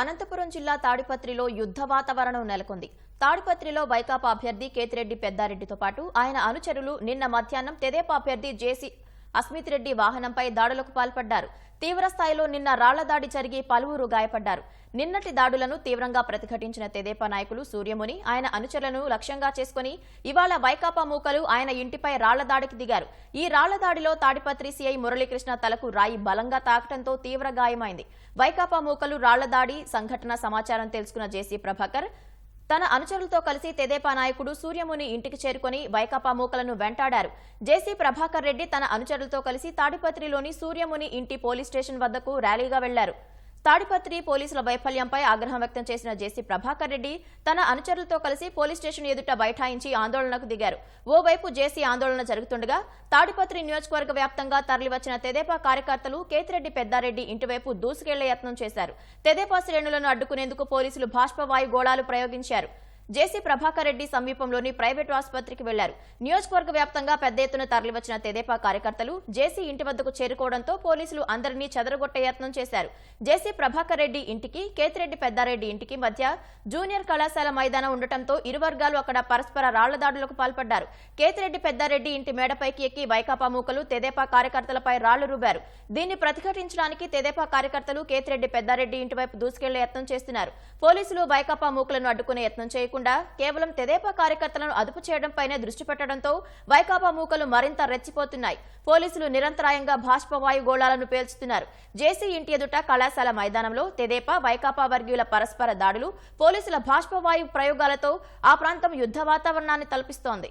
అనంతపురం జిల్లా తాడిపత్రిలో యుద్ధ వాతావరణం నెలకొంది. తాడిపత్రిలో వైకాపా అభ్యర్థి కేతిరెడ్డి పెద్దారెడ్డితో పాటు ఆయన అనుచరులు నిన్న మధ్యాహ్నం తెదేపా అభ్యర్థి జేసీ అస్మిత్ రెడ్డి వాహనంపై దాడులకు పాల్పడ్డారు. తీవ్ర స్థాయిలో నిన్న రాళ్ళ దాడి జరిగి పలువురు గాయపడ్డారు. నిన్నటి దాడులను తీవ్రంగా ప్రతిఘటించిన తెదేపా నాయకులు సూర్యముని ఆయన అనుచరులను లక్ష్యంగా చేసుకుని ఇవాళ వైకాపా మూకలు ఆయన ఇంటిపై రాళ్ళ దాడికి దిగారు. ఈ రాళ్ళ దాడిలో తాడిపత్రి సీఐ మురళీకృష్ణ తలకు రాయి బలంగా తాకటంతో తీవ్ర గాయమైంది. వైకాపా మూకలు రాళ్ళ దాడి సంఘటన సమాచారం తెలుసుకున్న జేసీ ప్రభాకర్ తన అనుచరులతో కలిసి తెదేపా నాయకుడు సూర్యముని ఇంటికి చేరుకొని వైకాపా మూకలను వెంటాడారు. జేసీ ప్రభాకర్ రెడ్డి తన అనుచరులతో కలిసి తాడిపత్రిలోని సూర్యముని ఇంటి పోలీస్ స్టేషన్ వద్దకు ర్యాలీగా వెళ్ళారు. తాడిపత్రి పోలీసుల వైఫల్యంపై ఆగ్రహం వ్యక్తం చేసిన జేసీ ప్రభాకర్ రెడ్డి తన అనుచరులతో కలిసి పోలీస్ స్టేషన్ ఎదుట బైఠాయించి ఆందోళనకు దిగారు. ఓవైపు జేసీ ఆందోళన జరుగుతుండగా తాడిపత్రి నియోజకవర్గ వ్యాప్తంగా తరలివచ్చిన తెదేపా కార్యకర్తలు కేతిరెడ్డి పెద్దారెడ్డి ఇంటివైపు దూసుకెళ్ళే యత్నం చేశారు. తెదేపా శ్రేణులను అడ్డుకునేందుకు పోలీసులు బాష్పవాయు గోళాలు ప్రయోగించారు. జేసీ ప్రభాకర్ రెడ్డి సమీపంలోని ప్రైవేటు ఆసుపత్రికి వెళ్ళారు. నియోజకవర్గ వ్యాప్తంగా పెద్ద ఎత్తున తరలివచ్చిన తెదేపా కార్యకర్తలు జేసీ ఇంటి వద్దకు చేరుకోవడంతో పోలీసులు అందరినీ చెదరగొట్టే యత్నం చేశారు. జేసీ ప్రభాకర్ రెడ్డి ఇంటికి కేతిరెడ్డి పెద్దారెడ్డి ఇంటికి మధ్య జూనియర్ కళాశాల మైదానం ఉండటంతో ఇరు వర్గాలు అక్కడ పరస్పర రాళ్ళ దాడులకు పాల్పడ్డారు. కేతిరెడ్డి పెద్దారెడ్డి ఇంటి మేడపైకి ఎక్కి వైకాపా మూకలు తెదేపా కార్యకర్తలపై రాళ్ళు రూబారు దీన్ని ప్రతిఘటించడానికి తెదేపా కార్యకర్తలు కేతిరెడ్డి పెద్దారెడ్డి ఇంటి వైపు దూసుకెళ్ళే యత్నం చేస్తున్నారు. పోలీసులు వైకాపా మూకలను అడ్డుకునే యత్నం చేయకుండా కేవలం తెదేపా కార్యకర్తలను అదుపు చేయడంపైనే దృష్టి పెట్టడంతో వైకాపా మూకలు మరింత రెచ్చిపోతున్నాయి. పోలీసులు నిరంతరాయంగా బాష్పవాయు గోళాలను పేల్చుతున్నారు. జేసీ ఇంటి ఎదుట కళాశాల మైదానంలో తెదేపా వైకాపా వర్గీయుల పరస్పర దాడులు పోలీసుల బాష్పవాయు ప్రయోగాలతో ఆ ప్రాంతం యుద్ధ వాతావరణాన్ని తలపిస్తోంది.